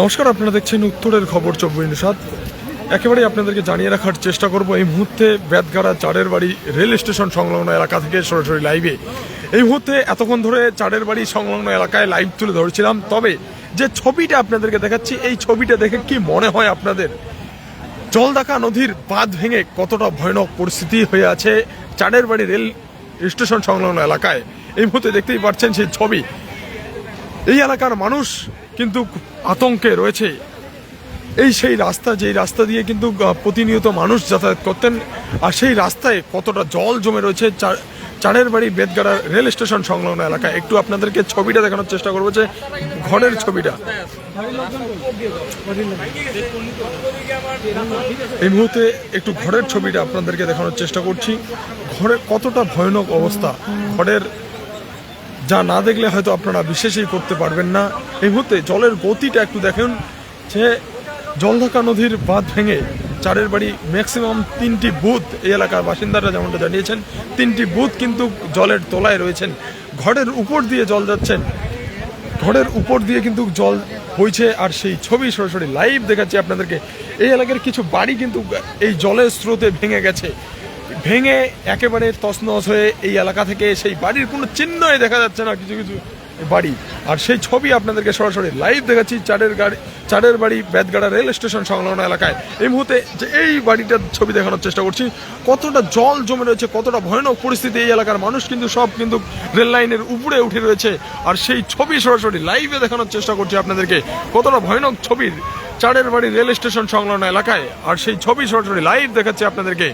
নমস্কার, আপনারা দেখছেন উত্তরের খবর, চব্বিশ সাত। একেবারেই আপনাদেরকে জানিয়ে রাখার চেষ্টা করব, এই মুহূর্তে বেদগাড়া চারের বাড়ি রেল স্টেশন সংলগ্ন এলাকা থেকে সরাসরি লাইভে এই মুহূর্তে এতক্ষণ ধরে চারের বাড়ি সংলগ্ন এলাকায় লাইভ তুলে ধরেছিলাম, তবে যে ছবিটা আপনাদেরকে দেখাচ্ছি, এই ছবিটা দেখে কি মনে হয় আপনাদের? জলদাকা নদীর বাঁধ ভেঙে কতটা ভয়ানক পরিস্থিতি হয়ে আছে চারের বাড়ি রেল স্টেশন সংলগ্ন এলাকায়? এই মুহূর্তে দেখতেই পাচ্ছেন সেই ছবি। এই এলাকার মানুষ কিন্তু আতঙ্কে রয়েছে। এই সেই রাস্তা, যেই রাস্তা দিয়ে কিন্তু প্রতিনিয়ত মানুষ যাতায়াত করতেন, আর সেই রাস্তায় কতটা জল জমে রয়েছে চারের বাড়ি বেদগাড়া রেল স্টেশন সংলগ্ন এলাকায়। একটু আপনাদেরকে ছবিটা দেখানোর চেষ্টা করব যে ঘরের ছবিটা। এই মুহূর্তে একটু ঘরের ছবিটা আপনাদেরকে দেখানোর চেষ্টা করছি। ঘরে কতটা ভয়ানক অবস্থা? ঘরের যা না দেখলে হয়তো আপনারা বিশেষই করতে পারবেন না। এই মুহূর্তে জলের গতিটা একটু দেখুন। যে জলঢাকা নদীর বাঁধ ভেঙে চারের বাড়ি ম্যাক্সিমাম তিনটি বুথ এই এলাকার বাসিন্দারা যেমনটা জানিয়েছেন, তিনটি বুথ কিন্তু জলের তলায় রয়েছেন। ঘরের উপর দিয়ে জল যাচ্ছেন ঘরের উপর দিয়ে কিন্তু জল বইছে আর সেই ছবি সরাসরি লাইভ দেখাচ্ছি আপনাদেরকে। এই এলাকার কিছু বাড়ি কিন্তু এই জলের স্রোতে ভেঙে গেছে। ভেঙে একেবারে তছনছ হয়ে এই এলাকা থেকে সেই বাড়ির কোনো চিহ্নই দেখা যাচ্ছে না, কিছু কিছু বাড়ি। আর সেই ছবি আপনাদেরকে সরাসরি লাইভ দেখাচ্ছি চারের গাড়ি চারের বাড়ি বেদগাড়া রেল স্টেশন সংলগ্ন এলাকায়। এই মুহূর্তে যে এই বাড়িটার ছবি দেখানোর চেষ্টা করছি, কতটা জল জমে রয়েছে, কতটা ভয়ানক পরিস্থিতি এই এলাকার মানুষ কিন্তু সব কিন্তু রেল লাইনের উপরে উঠে রয়েছে। আর সেই ছবি সরাসরি লাইভে দেখানোর চেষ্টা করছি আপনাদেরকে, কতটা ভয়ানক ছবির চারের বাড়ি রেল স্টেশন সংলগ্ন এলাকায়। আর সেই ছবি সরাসরি লাইভ দেখাচ্ছি আপনাদেরকে।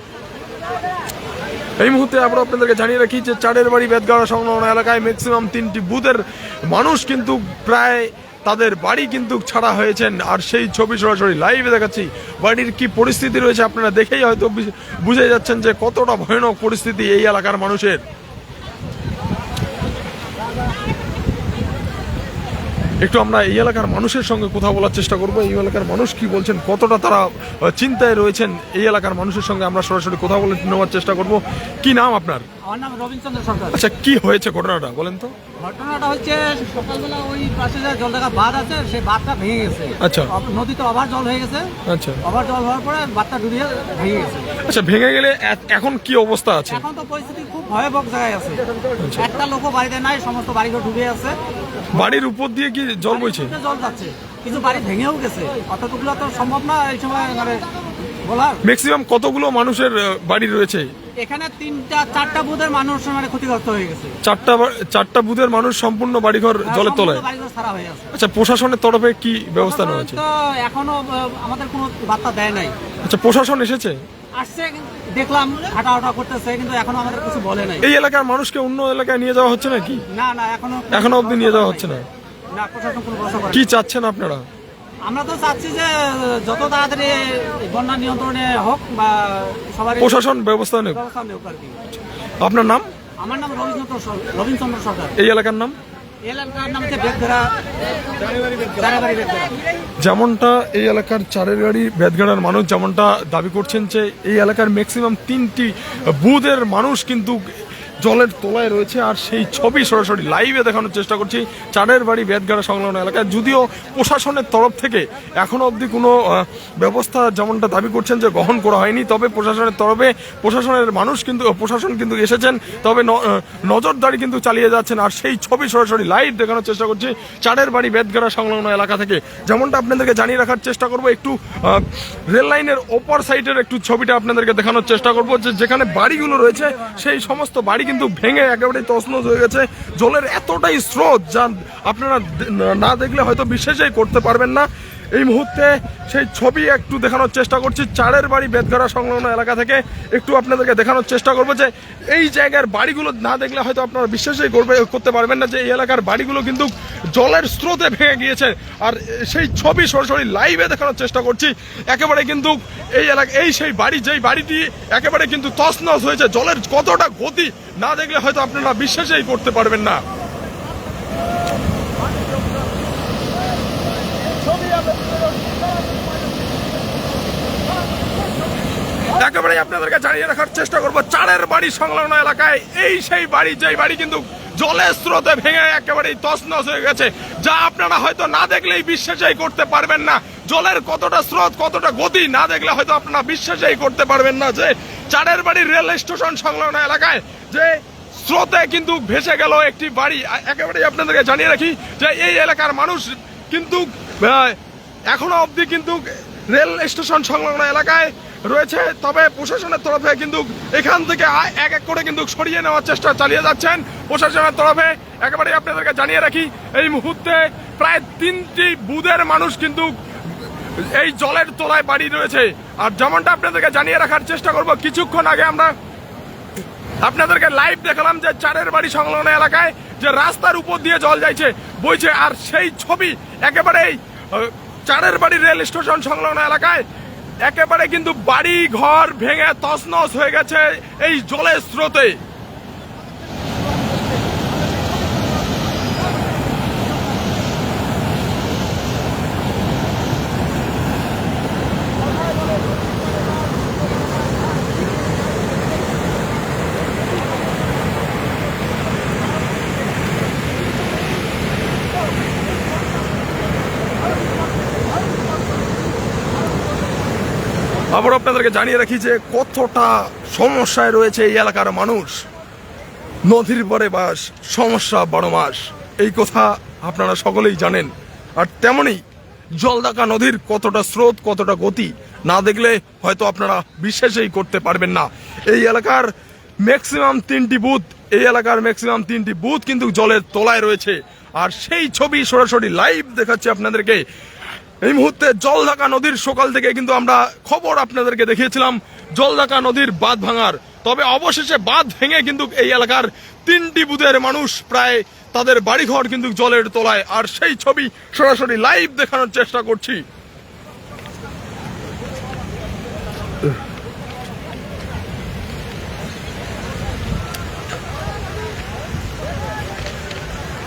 এই মুহূর্তে আমরা আপনাদেরকে জানিয়ে রাখি যে চারের বাড়ি বেদগাড়া সংলগ্ন এলাকায় ম্যাক্সিমাম তিনটি বুথের মানুষ কিন্তু প্রায় তাদের বাড়ি কিন্তু ছাড়া হয়েছেন। আর সেই ছবি সরাসরি লাইভে দেখাচ্ছি। বাড়ির কি পরিস্থিতি রয়েছে আপনারা দেখেই হয়তো বুঝে যাচ্ছেন যে কতটা ভয়ানক পরিস্থিতি এই এলাকার মানুষের। একটু আমরা এই এলাকার মানুষের সঙ্গে কথা বলার চেষ্টা করব। এই এলাকার মানুষ কি বলছেন কতটা তারা চিন্তায় রয়েছেন এই এলাকার মানুষের সঙ্গে আমরা সরাসরি কথা বলে নেওয়ার চেষ্টা করব। কি নাম আপনার? আমার নাম রবীন্দ্রচন্দ্র সরকার। আচ্ছা কি হয়েছে ঘটনাটা বলেন তো। ঘটনাটা হচ্ছে সকালবেলা ওই পাশে যে জলঢাকা বাঁধ আছে সেই বাঁধটা ভেঙে গেছে। আচ্ছা। নদীতে অভার জল হয়ে গেছে। আচ্ছা। অভার জল হওয়ার পরে বাঁধটা ডুবিয়ে ভেঙে গেছে। আচ্ছা ভেঙে গেলে এখন কি অবস্থা আছে? এখন তো পরিস্থিতি খুব ভয়াবহ জায়গায় আছে। একটা লোকও বাড়িতে নাই সমস্ত বাড়িঘর ডুবে আছে। বাড়ির উপর দিয়ে কি জল বইছে? জল যাচ্ছে কিছু বাড়ি ভেঙেও গেছে। অতটুকুলো তো সম্ভব না এই সময় মানে বলার। ম্যাক্সিমাম কতগুলো মানুষের বাড়ি রয়েছে? এখানে তিনটা চারটা বুধের মানুষ মানে ক্ষতিগ্রস্ত হয়ে গেছে। চারটা চারটা বুথের মানুষ সম্পূর্ণ বাড়িঘর তলায়? হয়ে আছে। আচ্ছা প্রশাসনের তরফে কি ব্যবস্থা নেওয়া হয়েছে? তো এখনও আমাদের কোনো বার্তা দেয় নাই। আচ্ছা প্রশাসন এসেছে? আসছে দেখলাম হাঁটা হাঁটা করতেছে কিন্তু এখনও আমাদের কিছু বলে নাই। এই এলাকার মানুষকে অন্য এলাকায় নিয়ে যাওয়া হচ্ছে নাকি? না না এখনও এখনও অবধি নিয়ে যাওয়া হচ্ছে না? না প্রশাসন কোনো ভরসা করে কি চাচ্ছেন আপনারা? আমরা তো চাচ্ছি যে যত তাড়াতাড়ি বন্যা নিয়ন্ত্রণে হোক বা সবার প্রশাসন ব্যবস্থা নেই ব্যবস্থা নেওক আপনার নাম? আমার নাম রবীন্দ্র সর- রবীন্দ্রচন্দ্র সরকার। এই এলাকার নাম? যেমনটা এই এলাকার চারের গাড়ি বেদগাড়ার মানুষ যেমনটা দাবি করছেন যে এই এলাকার ম্যাক্সিমাম তিনটি বুথের মানুষ কিন্তু জলের তলায় রয়েছে আর সেই ছবি সরাসরি লাইভে দেখানোর চেষ্টা করছি। চারের বাড়ি বেদগাড়া সংলগ্ন এলাকায়। যদিও প্রশাসনের তরফ থেকে এখনও অবধি কোনো ব্যবস্থা যেমনটা দাবি করছেন যে গ্রহণ করা হয়নি, তবে প্রশাসনের তরফে প্রশাসনের মানুষ কিন্তু, প্রশাসন কিন্তু এসেছেন। তবে নজরদারি কিন্তু চালিয়ে যাচ্ছেন আর সেই ছবি সরাসরি লাইভ দেখানোর চেষ্টা করছি চারের বাড়ি বেদগাড়া সংলগ্ন এলাকা থেকে। যেমনটা আপনাদেরকে জানিয়ে রাখার চেষ্টা করব, একটু রেল লাইনের ওপর সাইডের একটু ছবিটা আপনাদেরকে দেখানোর চেষ্টা করব, যে যেখানে বাড়িগুলো রয়েছে, সেই সমস্ত বাড়ি কিন্তু ভেঙে একেবারে তছনছ হয়ে গেছে। জলের এতটাই স্রোত যা আপনারা না দেখলে হয়তো বিশ্বাসই করতে পারবেন না। এই মুহূর্তে সেই ছবি একটু দেখানোর চেষ্টা করছি। চারের বাড়ি বেদগাড়া সংলগ্ন এলাকা থেকে একটু আপনাদেরকে দেখানোর চেষ্টা করব যে এই জায়গার বাড়িগুলো না দেখলে হয়তো আপনারা বিশ্বাসই করবে, করতে পারবেন না যে এই এলাকার বাড়িগুলো কিন্তু জলের স্রোতে ভেঙে গিয়েছে। আর সেই ছবি সরাসরি লাইভে দেখানোর চেষ্টা করছি। একেবারে কিন্তু এই এলাকা এই সেই বাড়ি, যেই বাড়িটি একেবারে কিন্তু তছনছ হয়েছে। জলের কতটা গতি না দেখলে হয়তো আপনারা বিশ্বাসই করতে পারবেন না। একেবারে আপনাদেরকে জানিয়ে রাখার চেষ্টা করব, চারের বাড়ি সংলগ্ন এলাকায়। এই সেই বাড়ি, যেই বাড়ি কিন্তু জলের স্রোতে ভেঙে একেবারেই তছনছ হয়ে গেছে, যা আপনারা হয়তো না দেখলেই বিশ্বাসই করতে পারবেন না। জলের কতটা স্রোত, কতটা গতি না দেখলে হয়তো আপনারা বিশ্বাসই করতে পারবেন না যে চারের বাড়ি রেল স্টেশন সংলগ্ন এলাকায় যে স্রোতে কিন্তু ভেসে গেল একটি বাড়ি। একেবারেই আপনাদেরকে জানিয়ে রাখি যে এই এলাকার মানুষ কিন্তু এখনও অবধি কিন্তু রেল স্টেশন সংলগ্ন এলাকায় রয়েছে, তবে প্রশাসনের তরফে কিন্তু এখান থেকে এক এক করে কিন্তু সরিয়ে নেওয়ার চেষ্টা চালিয়ে যাচ্ছেন। প্রশাসনের তরফে একেবারে আপনাদেরকে জানিয়ে রাখি, এই মুহূর্তে প্রায় তিনটি বুধের মানুষ কিন্তু এই জলের তলায় বাড়ি রয়েছে। আর যেমনটা আপনাদেরকে জানিয়ে রাখার চেষ্টা করব, কিছুক্ষণ আগে আমরা আপনাদেরকে লাইভ দেখালাম যে চারের বাড়ি সংলগ্ন এলাকায় যে রাস্তার উপর দিয়ে জল যাইছে, বইছে। আর সেই ছবি একেবারেই চারের বাড়ি রেল স্টেশন সংলগ্ন এলাকায় একেবারে কিন্তু বাড়ি ঘর ভেঙে তসনস হয়ে গেছে এই জলের স্রোতে। আবার আপনাদেরকে জানিয়ে রাখি যে কতটা সমস্যায় রয়েছে এই এলাকার মানুষ। নদীর পরে বাস, সমস্যা বড় মাস। এই কথা আপনারা সকলেই জানেন। আর তেমনি জলদাকা নদীর কতটা স্রোত, কতটা গতি, না দেখলে হয়তো আপনারা বিশ্বাসই করতে পারবেন না। এই এলাকার ম্যাক্সিমাম তিনটি বুথ, এই এলাকার ম্যাক্সিমাম তিনটি বুথ কিন্তু জলের তলায় রয়েছে। আর সেই ছবি সরাসরি লাইভ দেখাচ্ছে আপনাদেরকে। এই মুহূর্তে জলঢাকা নদীর সকাল থেকে কিন্তু আমরা খবর আপনাদেরকে দেখিয়েছিলাম, জলঢাকা নদীর বাঁধ ভাঙার। তবে অবশেষে বাঁধ ভেঙে কিন্তু এই এলাকার তিনটি বুধের মানুষ প্রায় তাদের বাড়িঘর কিন্তু জলের তলায়। আর সেই ছবি সরাসরি লাইভ দেখানোর চেষ্টা করছি।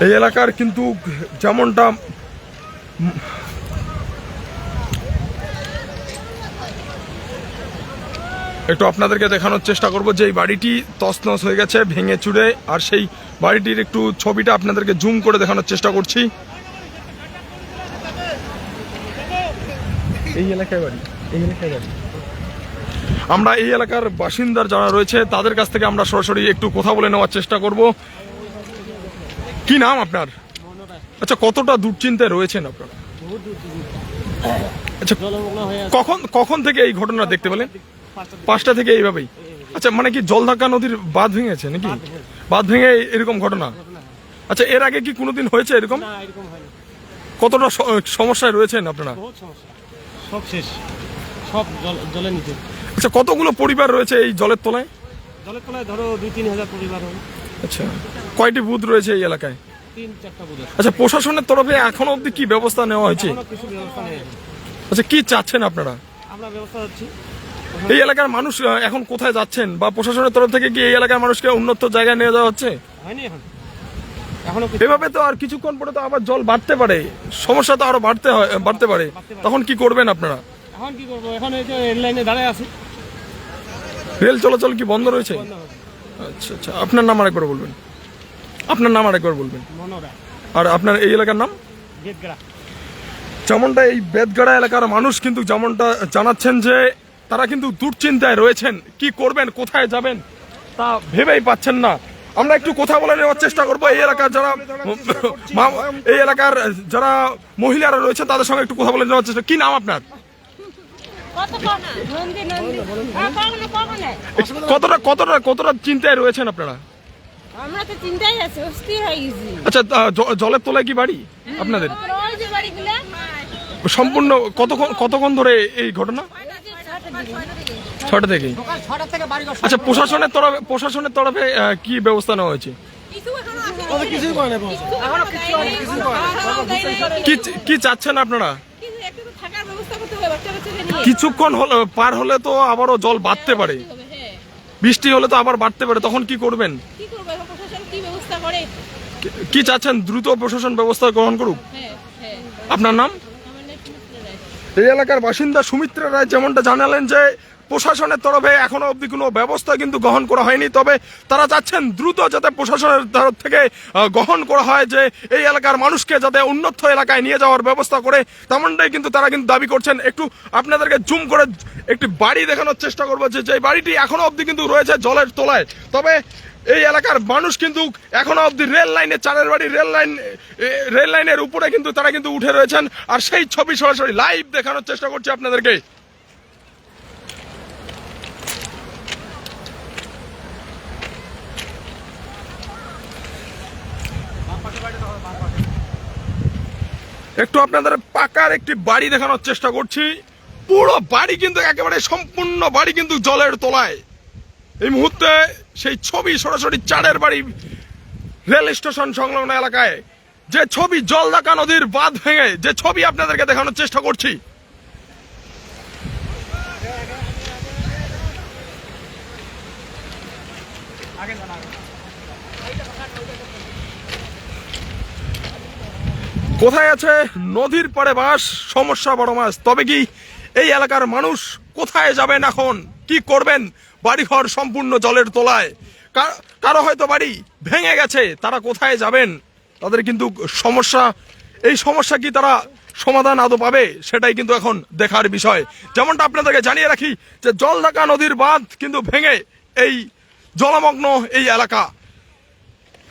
এই এলাকার কিন্তু যেমনটা একটু আপনাদেরকে দেখানোর চেষ্টা করব যে এই বাড়িটি তছনছ হয়ে গেছে ভেঙে চুড়ে আর সেই বাড়িটির একটু ছবিটা আপনাদেরকে জুম করে দেখানোর চেষ্টা করছি। এই এলাকায় বাড়ি এই এলাকায় বাড়ি। আমরা এই এলাকার বাসিন্দার যারা রয়েছে তাদের কাছ থেকে আমরা সরাসরি একটু কথা বলে নেওয়ার চেষ্টা করব। কি নাম আপনার? আচ্ছা কতটা দুশ্চিন্তায় রয়েছেন আপনারা? আচ্ছা কখন কখন থেকে এই ঘটনা দেখতে পেলেন? পাঁচটা থেকে। এইভাবেই? আচ্ছা মানে কি জলধাক্কা নদীর বাঁধ ভেঙেছে নাকি? বাঁধ ভেঙে এরকম ঘটনা? আচ্ছা এর আগে কি কোনোদিন হয়েছে এরকম? কতটা সমস্যায় রয়েছেন আপনারা? সব শেষ। সব জল নিচে। আচ্ছা কতগুলো পরিবার রয়েছে এই জলের তলায়? জলের তলায় ধরো দুই তিন হাজার পরিবার হবে আচ্ছা কয়টি বুথ রয়েছে এই এলাকায়? আচ্ছা প্রশাসনের তরফে এখনও অবধি কি ব্যবস্থা নেওয়া হয়েছে? আচ্ছা কি চাচ্ছেন আপনারা? আমরা ব্যবস্থা হচ্ছি এই এলাকার মানুষ এখন কোথায় যাচ্ছেন? বা প্রশাসনের তরফ থেকে কি এই এলাকার মানুষকে উন্নত জায়গায় নিয়ে যাওয়া হচ্ছে? এভাবে তো আর কিছুক্ষণ পরে তো আবার জল বাড়তে পারে। সমস্যা তো আরও বাড়তে হয় বাড়তে পারে। তখন কি করবেন আপনারা? এখন কি করব? এখন এই যে রেল লাইনে দাঁড়ায় আছি। রেল চলাচল কি বন্ধ রয়েছে? আচ্ছা আচ্ছা। আপনার নাম আরেকবার বলবেন। আপনার নাম আরেকবার বলবেন। আর আপনার এই এলাকার নাম? যেমনটা এই বেদগাড়া এলাকার মানুষ কিন্তু যেমনটা জানাচ্ছেন যে তারা কিন্তু দুশ্চিন্তায় রয়েছেন। কি করবেন, কোথায় যাবেন, তা ভেবেই পাচ্ছেন না। আমরা একটু কথা বলে নেওয়ার চেষ্টা করব। এই এলাকার যারা এই এলাকার যারা মহিলারা রয়েছে তাদের সঙ্গে একটু কথা বলে নেওয়ার চেষ্টা। কি নাম আপনার? কতটা কতটা কতটা চিন্তায় রয়েছেন আপনারা? আচ্ছা জলের তলায় কি বাড়ি আপনাদের? সম্পূর্ণ কতক্ষণ কতক্ষণ ধরে এই ঘটনা? ছটা থেকে? সকাল ছটা থেকে বাড়ি ঘর আচ্ছা প্রশাসনের তরফে প্রশাসনের তরফে কি ব্যবস্থা নেওয়া হয়েছে। কি কি চাচ্ছেন আপনারা একটু তো থাকার ব্যবস্থা করতে হবে বাচ্চা কাচ্চাকে নিয়ে কিছুক্ষণ হলো পার হলে তো আবারও জল বাড়তে পারে। বৃষ্টি হলে তো আবার বাড়তে পারে তখন কি করবেন? কি করব এখন প্রশাসন কি ব্যবস্থা করে কি- কি চাচ্ছেন? দ্রুত প্রশাসন ব্যবস্থা গ্রহণ করুক? হ্যাঁ হ্যাঁ আপনার নাম আমার নাম সুমিত্রা রায়। এই এলাকার বাসিন্দা সুমিত্রা রায় যেমনটা জানালেন যে প্রশাসনের তরফে এখনও অবধি কোনো ব্যবস্থা কিন্তু গ্রহণ করা হয়নি। তবে তারা চাচ্ছেন দ্রুত যাতে প্রশাসনের তরফ থেকে গ্রহণ করা হয় যে এই এলাকার মানুষকে যাতে উন্নত এলাকায় নিয়ে যাওয়ার ব্যবস্থা করে। তেমনটাই কিন্তু তারা কিন্তু দাবি করছেন, একটু আপনাদেরকে জুম করে একটি বাড়ি দেখানোর চেষ্টা করব যে যে বাড়িটি এখনও অবধি কিন্তু রয়েছে জলের তলায়। তবে এই এলাকার মানুষ কিন্তু এখনও অবধি রেল লাইনে চারের বাড়ি রেল লাইন রেল লাইনের উপরে কিন্তু তারা কিন্তু উঠে রয়েছেন। আর সেই ছবি সরাসরি লাইভ দেখানোর চেষ্টা করছি আপনাদেরকে। একটু আপনাদের পাকার একটি বাড়ি দেখানোর চেষ্টা করছি। পুরো বাড়ি কিন্তু একেবারে সম্পূর্ণ বাড়ি কিন্তু জলের তলায়। এই মুহূর্তে সেই ছবি সরাসরি চারের বাড়ি রেল স্টেশন সংলগ্ন এলাকায়। যে ছবি জলদাকা নদীর বাঁধ ভেঙে, যে ছবি আপনাদেরকে দেখানোর চেষ্টা করছি। কোথায় আছে নদীর পাড়ে বাস? সমস্যা বড় মাছ। তবে কি এই এলাকার মানুষ কোথায় যাবেন এখন? কি করবেন? বাড়িঘর সম্পূর্ণ জলের তলায়। কারও হয়তো বাড়ি ভেঙে গেছে, তারা কোথায় যাবেন? তাদের কিন্তু সমস্যা, এই সমস্যা কি তারা সমাধান আদৌ পাবে? সেটাই কিন্তু এখন দেখার বিষয়। যেমনটা আপনাদেরকে জানিয়ে রাখি যে জলঢাকা নদীর বাঁধ কিন্তু ভেঙে এই জলমগ্ন এই এলাকা।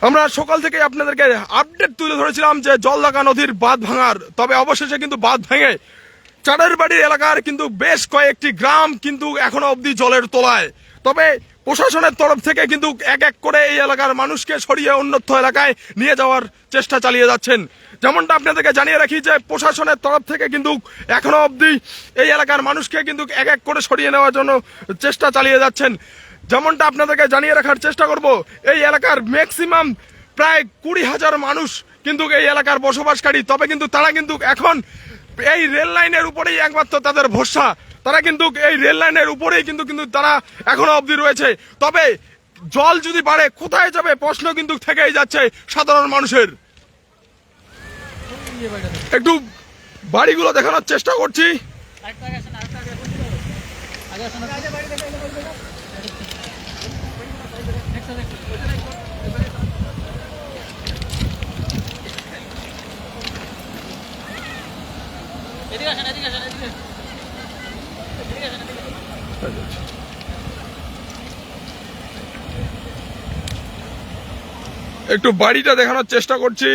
আমরা সকাল থেকে আপনাদেরকে আপডেট তুলে ধরেছিলাম যে জলদাকা নদীর বাঁধ ভাঙার, তবে অবশেষে কিন্তু বাঁধ ভেঙে চারের বাড়ির এলাকার কিন্তু বেশ কয়েকটি গ্রাম কিন্তু এখনও অবধি জলের তলায়। তবে প্রশাসনের তরফ থেকে কিন্তু এক এক করে এই এলাকার মানুষকে সরিয়ে উন্নত এলাকায় নিয়ে যাওয়ার চেষ্টা চালিয়ে যাচ্ছেন। যেমনটা আপনাদেরকে জানিয়ে রাখি যে প্রশাসনের তরফ থেকে কিন্তু এখনও অবধি এই এলাকার মানুষকে কিন্তু এক এক করে সরিয়ে নেওয়ার জন্য চেষ্টা চালিয়ে যাচ্ছেন। যেমনটা আপনাদেরকে জানিয়ে রাখার চেষ্টা করব, এই এলাকার ম্যাক্সিমাম প্রায় কুড়ি হাজার মানুষ কিন্তু এই এলাকার বসবাসকারী। তবে কিন্তু তারা কিন্তু এখন এই রেল লাইনের উপরেই একমাত্র তাদের ভরসা। তারা কিন্তু এই রেল লাইনের উপরেই কিন্তু কিন্তু তারা এখনও অবধি রয়েছে। তবে জল যদি বাড়ে, কোথায় যাবে প্রশ্ন কিন্তু থেকেই যাচ্ছে সাধারণ মানুষের। একটু বাড়িগুলো দেখানোর চেষ্টা করছি। একটু বাড়িটা দেখানোর চেষ্টা করছি।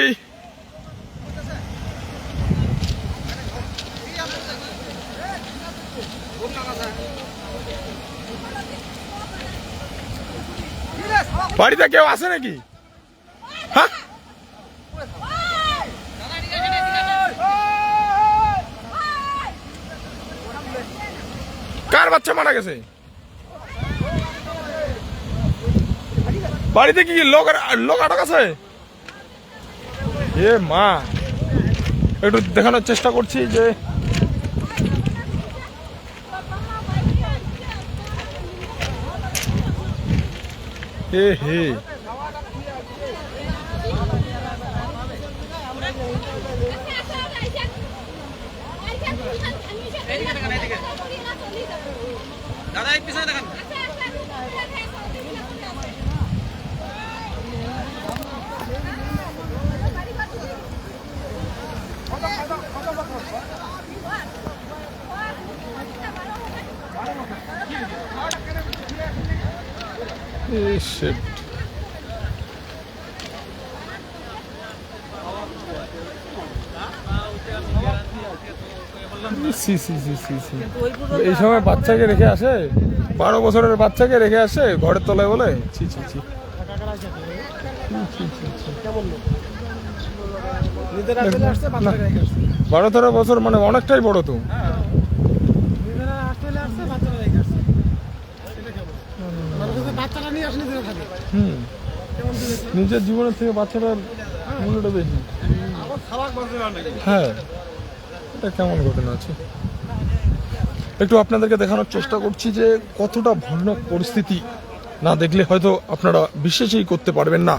বাড়িতে কেউ আছে নাকি হ্যাঁ কার বাচ্চা মারা গেছে। বাড়িতে কি লোক লোক আটক আছে? এ মা, একটু দেখানোর চেষ্টা করছি যে হে হে। এ সি সি সি সি সি। এই সময় বাচ্চাকে রেখে আসে? বারো বছরের বাচ্চাকে রেখে আসে ঘরের তলায় বলে? ছি ছি ছি। বারো তেরো বছর মানে অনেকটাই বড় তো বাচ্চাটা নিয়ে আসলে দিনে থাকে। হুম। নিজের জীবনের থেকে বাচ্চাটার মূল্যটা বেশি। হ্যাঁ। এটা কেমন ঘটনা আছে? একটু আপনাদেরকে দেখানোর চেষ্টা করছি যে কতটা ভয়ানক পরিস্থিতি না দেখলে হয়তো আপনারা বিশ্বাসই করতে পারবেন না।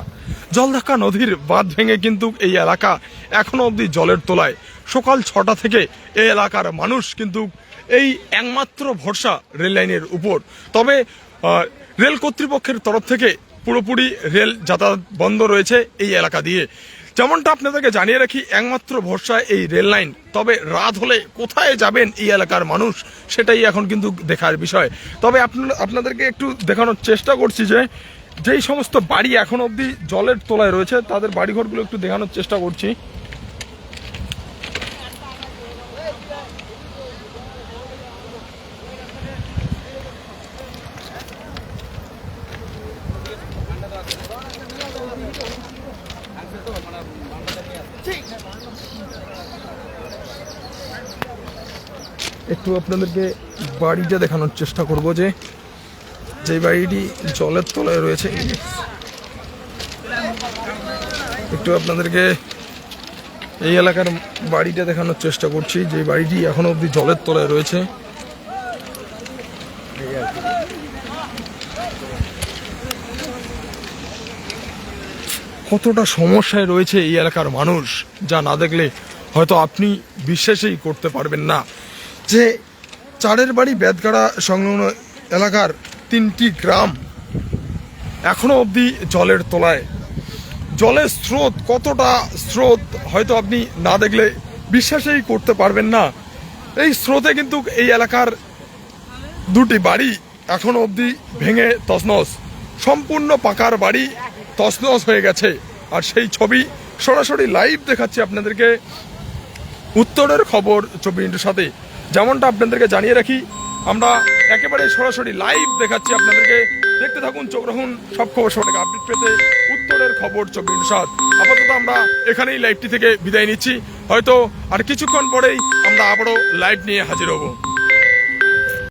জলঢাকা নদীর বাঁধ ভেঙে কিন্তু এই এলাকা এখনও অবধি জলের তোলায়। সকাল ছটা থেকে এই এলাকার মানুষ কিন্তু এই একমাত্র ভরসা রেল লাইনের উপর। তবে রেল কর্তৃপক্ষের তরফ থেকে পুরোপুরি রেল যাতায়াত বন্ধ রয়েছে এই এলাকা দিয়ে। যেমনটা আপনাদেরকে জানিয়ে রাখি, একমাত্র ভরসা এই রেল লাইন। তবে রাত হলে কোথায় যাবেন এই এলাকার মানুষ, সেটাই এখন কিন্তু দেখার বিষয়। তবে আপনাদেরকে একটু দেখানোর চেষ্টা করছি যে, যেই সমস্ত বাড়ি এখন অবধি জলের তোলায় রয়েছে, তাদের বাড়িঘরগুলো একটু দেখানোর চেষ্টা করছি। একটু আপনাদেরকে বাড়িটা দেখানোর চেষ্টা করব যে যে বাড়িটি জলের তলায় রয়েছে। একটু আপনাদেরকে এই এলাকার বাড়িটা দেখানোর চেষ্টা করছি, যে বাড়িটি এখনও অবধি জলের তলায় রয়েছে। কতটা সমস্যায় রয়েছে এই এলাকার মানুষ, যা না দেখলে হয়তো আপনি বিশ্বাসই করতে পারবেন না। যে চারের বাড়ি বেদগাড়া সংলগ্ন এলাকার তিনটি গ্রাম এখনও অবধি জলের তলায়। জলের স্রোত কতটা স্রোত হয়তো আপনি না দেখলে বিশ্বাসই করতে পারবেন না। এই স্রোতে কিন্তু এই এলাকার দুটি বাড়ি এখনও অবধি ভেঙে তছনছ। সম্পূর্ণ পাকার বাড়ি তছনছ হয়ে গেছে। আর সেই ছবি সরাসরি লাইভ দেখাচ্ছি আপনাদেরকে। উত্তরের খবর চব্বিশ সাথে। যেমনটা আপনাদেরকে জানিয়ে রাখি, আমরা একেবারে সরাসরি লাইভ দেখাচ্ছি আপনাদেরকে। দেখতে থাকুন, চোখ রাখুন, সব খবর সঠিক আপডেট পেতে উত্তরের খবর চব্বিশ সাত। আপাতত আমরা এখানেই লাইভটি থেকে বিদায় নিচ্ছি। হয়তো আর কিছুক্ষণ পরেই আমরা আবারও লাইভ নিয়ে হাজির হব।